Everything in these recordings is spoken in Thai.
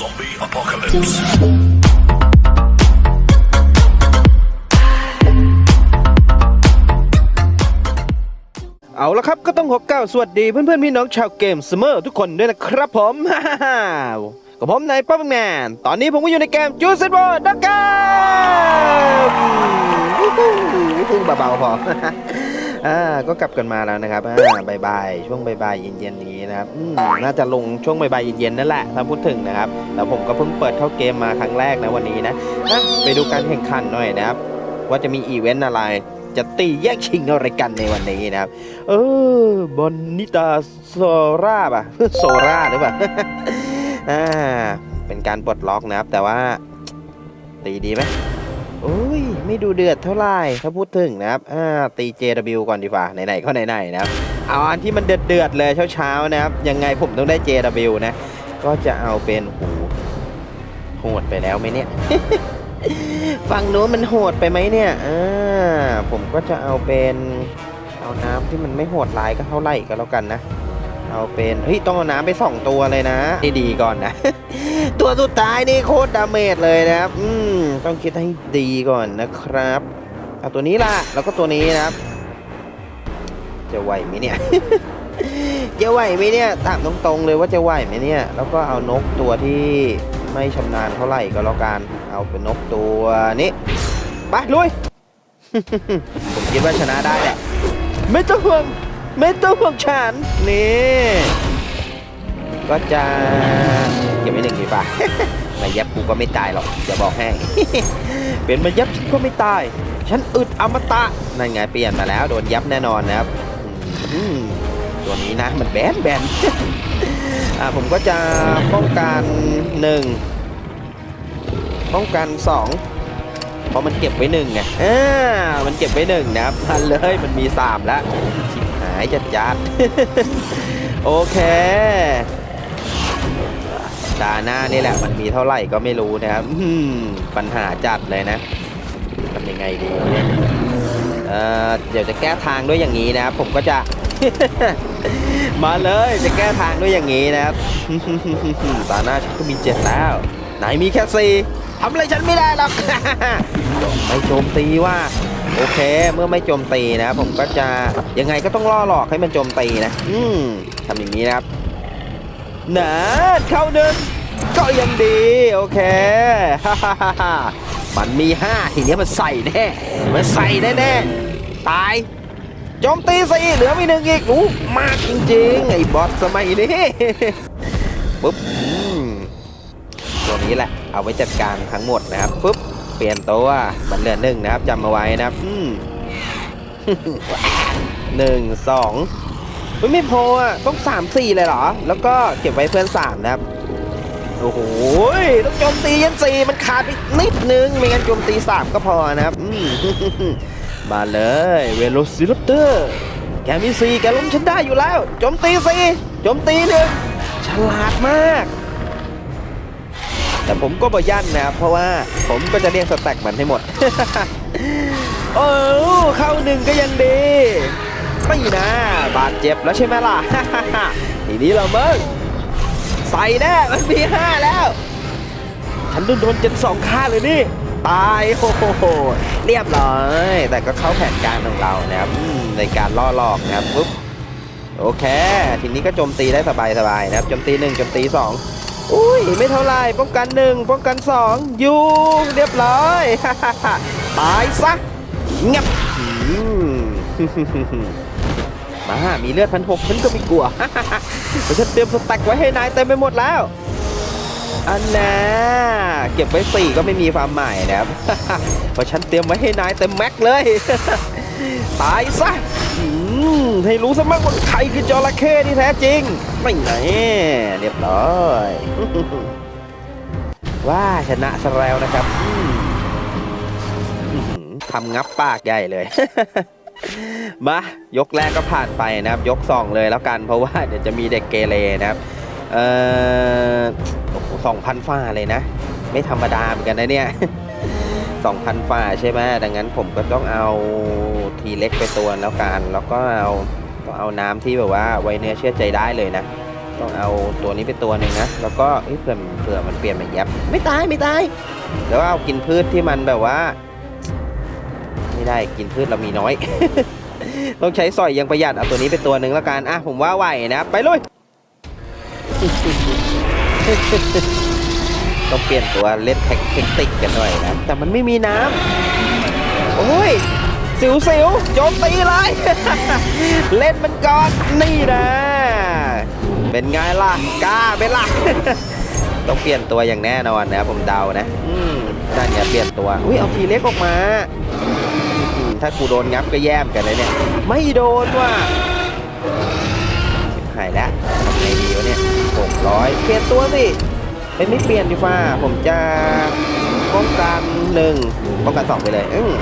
Zombie apocalypse. เอาละครับก็ต้องขอกล่าวสวัสดีเพื่อนๆ พี่น้องชาวเกมเสมอทุกคนด้วยนะครับผมกับผมนายป้าแมนตอนนี้ผมก็อยู่ในเกมจูซิบอร์ดักกันเบาๆพอ อ่าก็กลับกันมาแล้วนะครับอ่าบายๆช่วงบายๆเย็นๆอย่างนี้นะครับอืมน่าจะลงช่วงบายๆเย็นๆนั่นแหละถ้าพูดถึงนะครับแต่ผมก็เพิ่งเปิดเข้าเกมมาครั้งแรกนะวันนี้นะอะไปดูการแข่งขันหน่อยนะครับ ว่าจะมีอีเวนต์อะไรจะตีแย่งชิงอะไรกันในวันนี้นะครับ เออบอนนิตาโซราป่ะโซราหรือเปล่าอ่าเป็นการปลดล็อกนะครับ แต่ว่าตีดีไหม โอ้ย ไม่ดูเดือดเท่าไหร่ถ้าพูดถึงนะครับอ่าตี JW ก่อนดีกว่า ไหนๆก็ไหนๆนะครับ เอาอันที่มันเดือดๆเลยเช้าๆนะครับ ยังไงผมต้องได้ JW นะ ก็จะเอาเป็นหูโหดไปแล้วไหมเนี่ยฝั่งโน้นมันโหดไปไหมเนี่ยอ่าผมก็จะเอาเป็น เอาน้ำที่มันไม่โหดร้ายก็เท่าไหร่ก็แล้วกันนะ เอาเป็นเฮ้ยต้องเอาน้ำไปสองตัวเลยนะดีก่อนนะ ตัวสุดท้ายนี่โคตรดาเมจเลยนะครับ อืมต้องคิดให้ดีก่อนนะครับเอาตัวนี้ล่ะแล้วก็ตัวนี้นะครับ จะไหวไหมเนี่ยจะไหวไหมเนี่ยถามตรงๆเลยว่าจะไหวไหมเนี่ย แล้วก็เอานกตัวที่ไม่ชำนาญเท่าไหร่ก็แล้วกันเอาเป็นนกตัวนี้ไปลุยผมคิดว่าชนะได้แหละไม่ต้องห่วง ไม่ต้องห่วงฉัน นี่ ก็จะเก็บไว้หนึ่งดีป่ะมายับกูก็ไม่ตายหรอกจะบอกให้ เป็นมายับฉันก็ไม่ตาย ฉันอึดอมตะ นั่นไงเปลี่ยนมาแล้ว โดนยับแน่นอนนะครับตัวนี้นะมันแบนแบนอ่าผมก็จะป้องกันหนึ่งป้องกันสองเพราะมันเก็บไว้หนึ่งไงอ่ามันเก็บไว้หนึ่งนะครับพันเลยมันมีสามแล้วชิบายจัดจัดโอเคตาหน้านี่แหละมันมีเท่าไหร่ก็ไม่รู้นะครับปัญหาจัดเลยนะทำยังไงดีเออเดี๋ยวจะแก้ทางด้วยอย่างนี้นะครับ ผมก็จะ มาเลยจะแก้ทางด้วยอย่างนี้นะครับตาหน้าฉันก็มีเจ็ดแล้ว ไหนมีแค่สี่ทำอะไรฉันไม่ได้หรอกไม่โจมตีว่า โอเค เมื่อไม่โจมตีนะครับผมก็จะยังไงก็ต้องล่อหลอกให้มันโจมตีนะ อืมทำอย่างนี้นะครับหนาเข้าหนึ่งก็ยังดี โอเคมันมีห้าทีนี้มันใส่แน่มันใส่แน่แน่ตายโจมตีสิเหลือไม่หนึ่งอีกอู้มากจริงๆไอ้บอสสมัยนี้ปุ๊บตัวนี้แหละ เอาไว้จัดการทั้งหมดนะครับปุ๊บ ปลี่ยนตัวมันเหลือหนึ่งนะครับจำเอาไว้นะครับหนึ่งสองไม่พออะต้องสามสี่เลยเหรอ แล้วก็เก็บไว้เพื่อนสามนะครับโอ้โหต้องโจมตียันสี่มันขาดอีกนิดนึงไม่งั้นโจมตีสามก็พอนะครับมาเลยเวโรซิรัปเตอร์แกมีสีแกล้มฉันได้อยู่แล้วโจมตีสี่โจมตีหนึ่งฉลาดมาก แต่ผมก็บ่ยั่นนะครับ เพราะว่าผมก็จะเรียกสแต็กมันให้หมด โอ้เข้าหนึ่งก็ยังดีไม่นะบาดเจ็บแล้วใช่ไหมล่ะ ทีนี้เราเบิ้งใส่แน่มันมีห้าแล้ว ฉันโดนโดนจ็ดสองค่าเลยนี่ ตายโอ้โหเรียบร้อย แต่ก็เข้าแผนการของเรานะครับในการล่อหลอกนะครับปุ๊บโอเค ทีนี้ก็โจมตีได้สบายๆนะครับโจมตีหนึ่งโจมตีสอง อุ้ยไม่เท่าไรป้องกันหนึ่งป้องกันสองยู่เรียบร้อยตายซะงับมามีเลือดพันหกฉันก็ไม่กลัวเพราะฉันเตรียมสแต็กไว้ให้นายเต็มไปหมดแล้วอันน่ะเก็บไว้สี่ก็ไม่มีความหมายนะครับเพราะฉันเตรียมไว้ให้นายเต็มแม็กเลย ตายซะ ให้รู้ซะมั่งว่าใครคือจระเข้ที่แท้จริง ไม่ไหนเรียบร้อย ว่าชนะซะแล้วนะครับทำงับปากใหญ่เลย มายกแรกก็ผ่านไปนะครับ ยกสองเลยแล้วกัน เพราะว่าเดี๋ยวจะมีเด็กเกเรนะครับ เอ่อสองพันฝ่าเลยนะ ไม่ธรรมดาเหมือนกันนะเนี่ย สองพันฝ่าใช่ไหมดังนั้นผมก็ต้องเอาทีเล็กไปตัวแล้วกัน แล้วก็เอาต้องเอาน้ำที่แบบว่าไว้เนื้อเชื่อใจได้เลยนะ ต้องเอาตัวนี้ไปตัวหนึ่งนะ แล้วก็เผื่อเผื่อมันเปลี่ยนมาแยบไม่ตายไม่ตายเดี๋ยวเอากินพืชที่มันแบบว่า ไม่ได้กินพืชเรามีน้อย ต้องใช้สอยอยังประหยัดเอาตัวนี้ไปตัวหนึ่งแล้วกันอะผมว่าไหวนะ ไปลุย ต้องเปลี่ยนตัวเล่นแท็กเทคนิคกันหน่อยนะแต่มันไม่มีน้ำโอ้ยสิวสิวโจมตีเลยเล่นมันก่อนนี่นะเป็นไงล่ะกล้าเป็นล่ะต้องเปลี่ยนตัวอย่างแน่นอนนะผมเดานะอืมนั่นเนี่ยเปลี่ยนตัวอุ้ยเอาทีเล็กออกมาถ้ากูโดนงับก็แย่มกันเลยเนี่ย ไม่โดนว่ะหายแล้วทำไงดีวะเนี่ยหกร้อยเปลี่ยนตัวสิ เป็นไม่เปลี่ยนดีฟ้าผมจะป้องกันหนึ่งป้องกันสองไปเลยอืม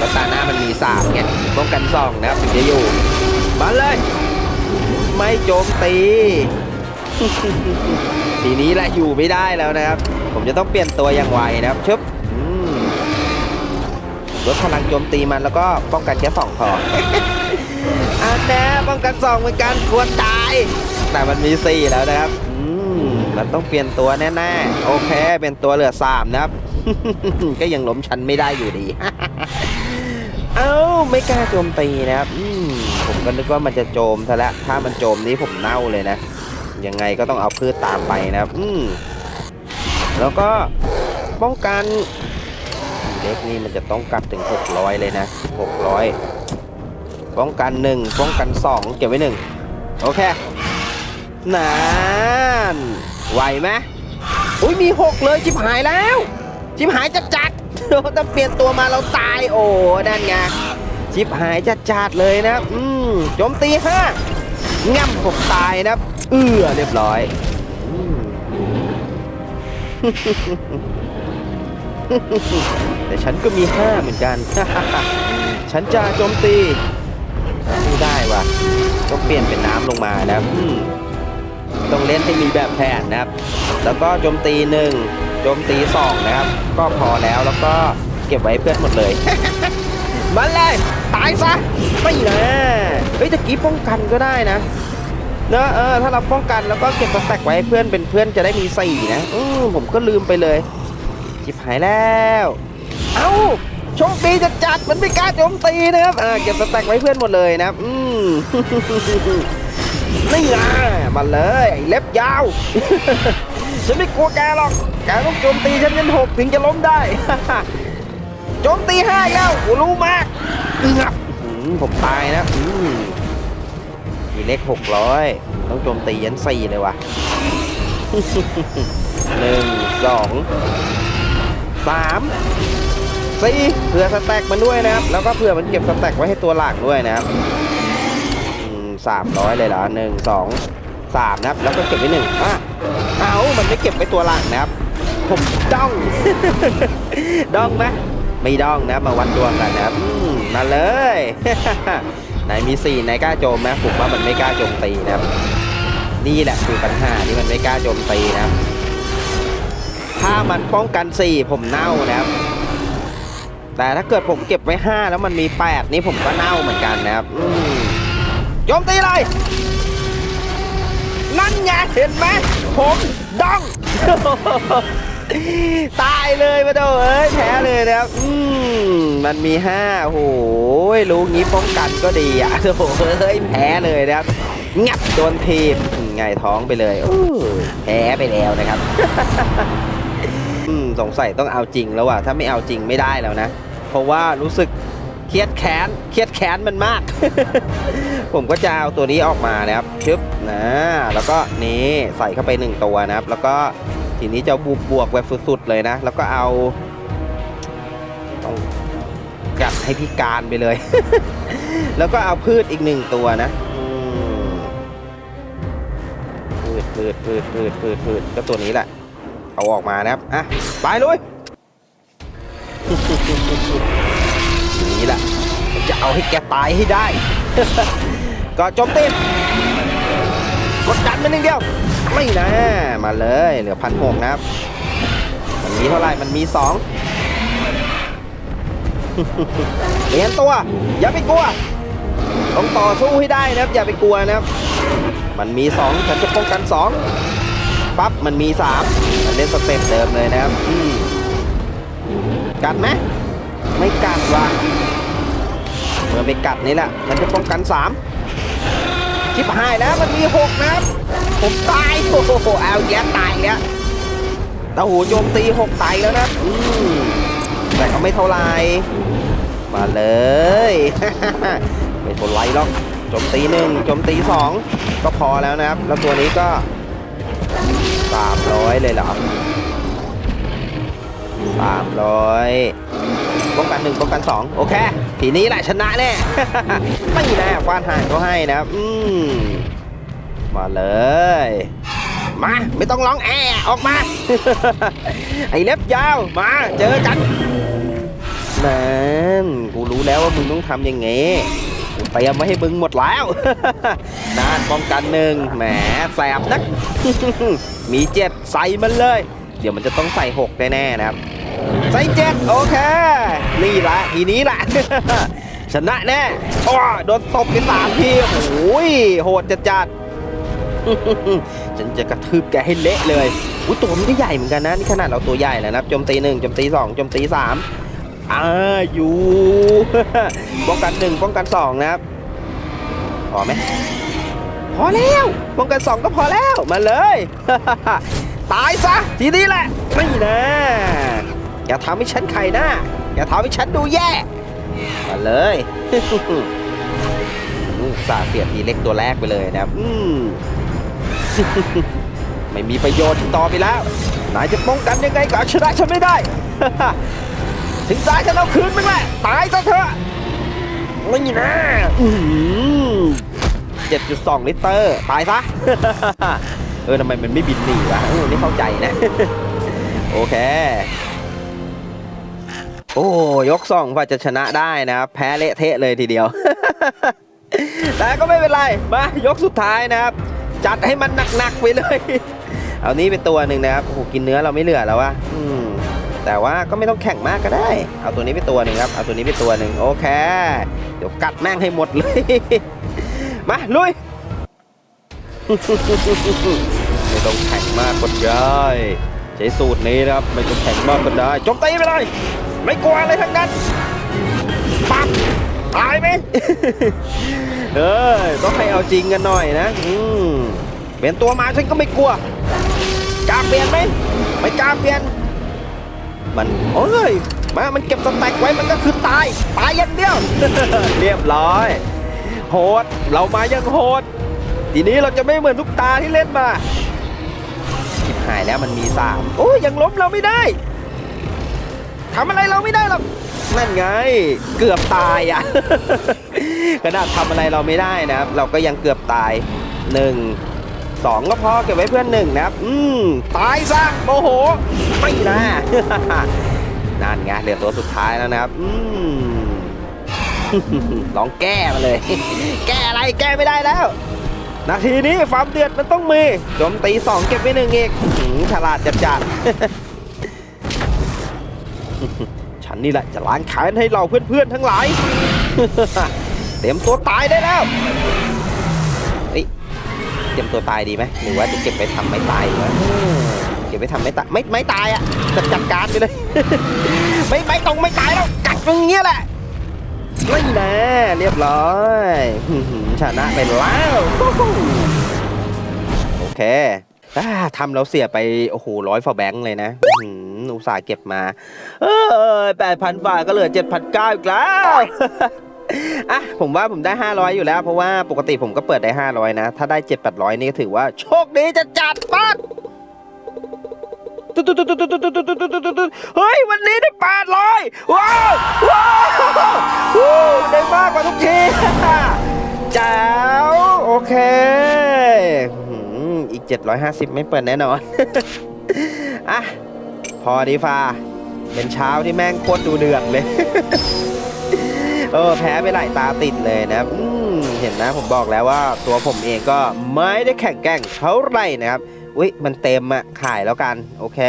ก็ตาหน้ามันมีสามไงป้องกันสองนะครับถึงจะอยู่มาเลย ไม่โจมตีทีนี้แหละอยู่ไม่ได้แล้วนะครับ ผมจะต้องเปลี่ยนตัวอย่างไวนะครับชึบลดพลังโจมตีมันแล้วก็ป้องกันแค่สองพออันแน่ป้องกันสองเหมือนกันควรตาย แต่มันมีสี่แล้วนะครับ มันต้องเปลี่ยนตัวแน่ๆโอเคเป็นตัวเหลือสามนะครับ ก็ยังล้มชันไม่ได้อยู่ดี เอ้าไม่กล้าโจมตีนะครับผมก็นึกว่ามันจะโจมซะแล้วถ้ามันโจมนี้ผมเน่าเลยนะยังไงก็ต้องเอาพืชตามไปนะครับ อืมแล้วก็ป้องกันเล็กนี่มันจะต้องกลับถึง 600 เลยนะ 600 ป้องกัน 1 ป้องกัน 2 เก็บไว้ 1 โอเคนาน ไหวไหมอุ้ยมี6เลยจิบหายแล้วจิบหายจัดจัดถ้าเปลี่ยนตัวมาเราตายโอ้นั่นไงจิบหายจัดจัดเลยนะอืมโจมตีห้าง่ำผมตายนะเอื้อเรียบร้อยอแต่ฉันก็มีห้าเหมือนกัน ฉันจะโจมตีไม่ได้ว่ะต้องเปลี่ยนเป็นน้ำลงมานะอืม ต้องเล่นให้มีแบบแผนนะครับ แล้วก็โจมตีหนึ่งโจมตีสองนะครับ ก็พอแล้วแล้วก็เก็บไว้เพื่อนหมดเลยมาเลยตายซะไม่นะเฮ้ยตะกี้ป้องกันก็ได้นะเนอะเออถ้าเราป้องกันแล้วก็เก็บสแต็กไว้เพื่อนเป็นเพื่อนจะได้มีสี่นะอืมผมก็ลืมไปเลยจิบหายแล้วเอ้าโชคดีจะจัดมันไม่กล้าโจมตีนะครับอ่าเก็บสแต็กไว้เพื่อนหมดเลยนะครับอืม นี่ไงมาเลยเล็บยาว ฉันไม่กลัวแกหรอก แกต้องโจมตีฉันยันหกถึงจะล้มได้ โจมตีห้าแล้วโอ้รู้มากงับอืมผมตายนะมีเล็กหกร้อยต้องโจมตียันสี่เลยว่ะหนึ่งสองสามสี่เผื่อสแต็กมันด้วยนะครับ แล้วก็เผื่อมันเก็บสแต็กไว้ให้ตัวหลังด้วยนะครับ สามร้อยเลยเหรอหนึ่งสองสามนะครับ แล้วก็เก็บไว้หนึ่งอะเอามันไม่เก็บไว้ตัวหลังนะครับ ผมด้อง ด้องไหมไม่ด้องนะมาวัดดวงกันนะครับมาเลยไหนมีสี่ไหนกล้าโจมไหมผมว่ามันไม่กล้าโจมตีนะครับ นี่แหละคือปัญหาที่มันไม่กล้าโจมตีนะครับ ถ้ามันป้องกันสี่ผมเน่านะครับแต่ถ้าเกิดผมเก็บไว้ห้าแล้วมันมีแปดนี่ผมก็เน่าเหมือนกันนะครับอื โจมตีเลยนั่นไงเห็นไหมผมดอง ตายเลยมาโดเอ้ยแพ้เลยนะครับอืมมันมีห้าโอ้โหรู้งี้ป้องกันก็ดีอะโอ้เอ้ยแพ้เลยนะครับงับโดนทีบไงท้องไปเลยโอ้แพ้ไปแล้วนะครับอืมสงสัยต้องเอาจริงแล้วอะถ้าไม่เอาจริงไม่ได้แล้วนะ เพราะว่ารู้สึก เครียดแค้นเครียดแค้นมันมาก ผมก็จะเอาตัวนี้ออกมานะครับชึบนะแล้วก็นี่ใส่เข้าไปหนึ่งตัวนะครับ แล้วก็ทีนี้จะบวกบวกแบบสุดๆเลยนะ แล้วก็เอาต้องกัดให้พิการไปเลย แล้วก็เอาพืชอีกหนึ่งตัวนะพืชพืชพืชพืชพืชพืชก็ตัวนี้แหละ เอาออกมานะครับ อะ ไปเลย นี่แหละผมจะเอาให้แกตายให้ได้ ก็โจมตีกดดันมันนิดเดียว ไม่นะ มาเลยเหลือพันหกนะครับ มันมีเท่าไหร่ มันมีสองเปลี่ยนตัว อย่าไปกลัว ต้องต่อสู้ให้ได้นะครับ อย่าไปกลัวนะครับ มันมีสองฉันจะป้องกันสองปั๊บมันมีสามมันเล่นสเต็ปเดิมเลยนะครับอืมกัดไหม ไม่กัดว่ะเมื่อไม่กัดนี่แหละฉันจะป้องกันสามชิบหายแล้วมันมีหกนะครับผมตายโอ้โหเอาแย่ตายแล้วตาหูโจมตีหกตายแล้วนะอืมแต่ก็ไม่เท่าไรมาเลยไม่ทนไรหรอกโจมตีหนึ่งโจมตีสองก็พอแล้วนะครับ แล้วตัวนี้ก็สามร้อยเลยเหรอสามร้อย ป้องกันหนึ่งป้องกันสองโอเค ทีนี้แหละชนะแน่ ไม่แน่ฟาดห่างเขาให้นะครับอืมมาเลย มาไม่ต้องร้องแอออกมา ไอ้เล็บยาวมาเจอกันนั่นกูรู้แล้วว่ามึงต้องทำยังไงกูเตรียมไว้ให้มึงหมดแล้วนานป้องกันหนึ่งแหมแสบนัก มีเจ็ดใส่มันเลย เดี๋ยวมันจะต้องใส่หกแน่ๆนะครับ ใส่เจ็ดโอเค นี่ละทีนี้ละชนะแน่อ้โดนตบไปสามทีโอ้ยโหดจัดจัดฉันจะกระทืบแกให้เละเลยอุ้ยตัวมันก็ใหญ่เหมือนกันนะ นี่ขนาดเราตัวใหญ่แล้วนะโจมตีหนึ่งโจมตีสองโจมตีสามอ่าอยู่ป้องกันหนึ่งป้องกันสองนะครับพอไหมพอแล้วป้องกันสองก็พอแล้วมาเลย ตายซะทีนี้แหละไม่นะ อย่าทำให้ฉันไข่หน้า อย่าทำให้ฉันดูแย่ มาเลยสาเสียทีเล็กตัวแรกไปเลยนะครับอืมไม่มีประโยชน์ต่อไปแล้ว นายจะป้องกันยังไงก็ชนะฉันไม่ได้ ถึงตายฉันเอาคืนมึงแหละตายซะเถอะไม่นะเจ็ดจุดสองลิตร ตายซะ เออทำไมมันไม่บินหนีวะนี่เข้าใจนะ โอเค โอ้ยกสองว่าจะชนะได้นะครับ แพ้เละเทะเลยทีเดียว แต่ก็ไม่เป็นไร มายกสุดท้ายนะครับ จัดให้มันหนักๆไปเลย เอานี้เป็นตัวหนึ่งนะครับโอ้โหกินเนื้อเราไม่เหลือแล้ววะแต่ว่าก็ไม่ต้องแข่งมากก็ได้ เอาตัวนี้ไปตัวหนึ่งครับ เอาตัวนี้ไปตัวหนึ่งโอเค เดี๋ยวกัดแม่งให้หมดเลย มาลุย ไม่ต้องแข่งมากก็ได้ใช้สูตรนี้นะครับ ไม่ต้องแข่งมากก็ได้จมตีไปเลย ไม่กลัวอะไรทั้งนั้นปั๊บตายไหมเอ้ยต้องให้เอาจริงกันหน่อยนะอืมเปลี่ยนตัวมาฉันก็ไม่กลัวกล้าเปลี่ยนไหมไม่กล้าเปลี่ยน มันโอ้ยมามันเก็บสแต็กไว้มันก็คือตายตายอย่างเดียวเรียบร้อย โหดเรามายังโหด ทีนี้เราจะไม่เหมือนทุกตาที่เล่นมาชิบหายแล้วมันมีสามโอ้ยยังล้มเราไม่ได้ ทำอะไรเราไม่ได้หรอกนั่นไง เกือบตายอะขนาดทำอะไรเราไม่ได้นะครับ เราก็ยังเกือบตายหนึ่งสองก็พอเก็บไว้เพื่อนหนึ่งนะครับ อืมตายซะโมโหไม่นะนั่นไงเหลือตัวสุดท้ายแล้วนะครับ อืมลองแก้มาเลย แก้อะไรแก้ไม่ได้แล้ว นาทีนี้ฟาร์มเดือดมันต้องมีโจมตีสองเก็บไว้หนึ่งอีกฉลาดจัดจัด ฉันนี่แหละจะล้างแค้นให้เราเพื่อนๆทั้งหลาย เตรียมตัวตายได้แล้วเฮ้ยเตรียมตัวตายดีไหมหรือว่าจะเก็บไปทำไม่ตายดีวะเก็บไปทำไม่ตายไม่ไม่ตายอะจะจัดการไปเลย ไม่ไม่ตรงไม่ตายแล้วกัดมึงเงี้ยแหละไม่แน่เรียบร้อยชนะไปแล้ว โอเค อ่าทำเราเสียไป โอ้โหร้อยฟอแบงค์เลยนะอืมอุตส่าห์เก็บมา เออแปดพันฝ่าก็เหลือเจ็ดพันเก้าอีกแล้ว อะ ผมว่าผมได้ 500 อยู่แล้ว เพราะว่าปกติผมก็เปิดได้ 500 นะ ถ้าได้ 7 800 นี่ก็ถือว่า โชคดีจะจัดปัดเฮ้ย วันนี้ได้ 800 ว้าว ว้าววู้ได้มากกว่าทุกที 750 ไม่เปิดแน่นอน อะ พอดีฟ้าเป็นเช้าที่แม่งโคตรดูเดือดเลย เออ แพ้ไปหลายตาติดเลยนะอืเห็นนะผมบอกแล้วว่าตัวผมเองก็ไม่ได้แข่งแกร่งเท่าไหร่นะครับอุ๊ยมันเต็มอะขายแล้วกัน โอเค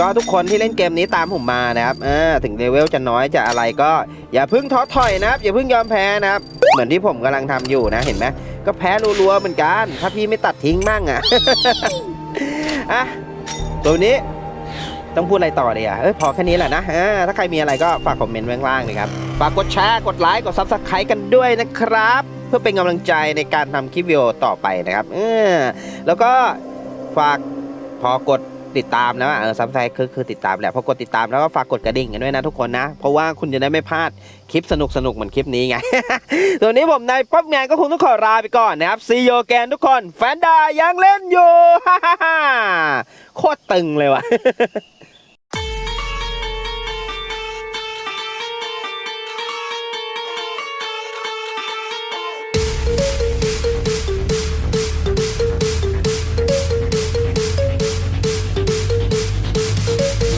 ก็ทุกคนที่เล่นเกมนี้ตามผมมานะครับเออถึงเลเวลจะน้อยจะอะไรก็ อย่าเพิ่งท้อถอยนะครับ อย่าเพิ่งยอมแพ้นะครับ เหมือนที่ผมกำลังทำอยู่นะเห็นไหม ก็แพ้รัวๆเหมือนกัน ถ้าพี่ไม่ตัดทิ้งมั่งอะอะตัวนี้ต้องพูดอะไรต่อดีอะเอ้ยพอแค่นี้แหละนะถ้าใครมีอะไรก็ฝากคอมเมนต์ไว้ข้างล่างเลยครับ ฝากกดแชร์ กดไลค์ กดซับสไครต์กันด้วยนะครับ เพื่อเป็นกำลังใจในการทำคลิปวิดีโอต่อไปนะครับ เออแล้วก็ฝากพอกด ติดตามนะเออซับสไครต์คือคือติดตามแหละพอกดติดตามแล้วก็ฝากกดกระดิ่งกันด้วยนะทุกคนนะ เพราะว่าคุณจะได้ไม่พลาดคลิปสนุกสนุกเหมือนคลิปนี้ไงตัวนี้ผมนายป๊อปแมนก็คงต้องขอลาไปก่อนนะครับซีโยแกนทุกคนแฟนดายังเล่นอยู่โคตรตึงเลยว่ะ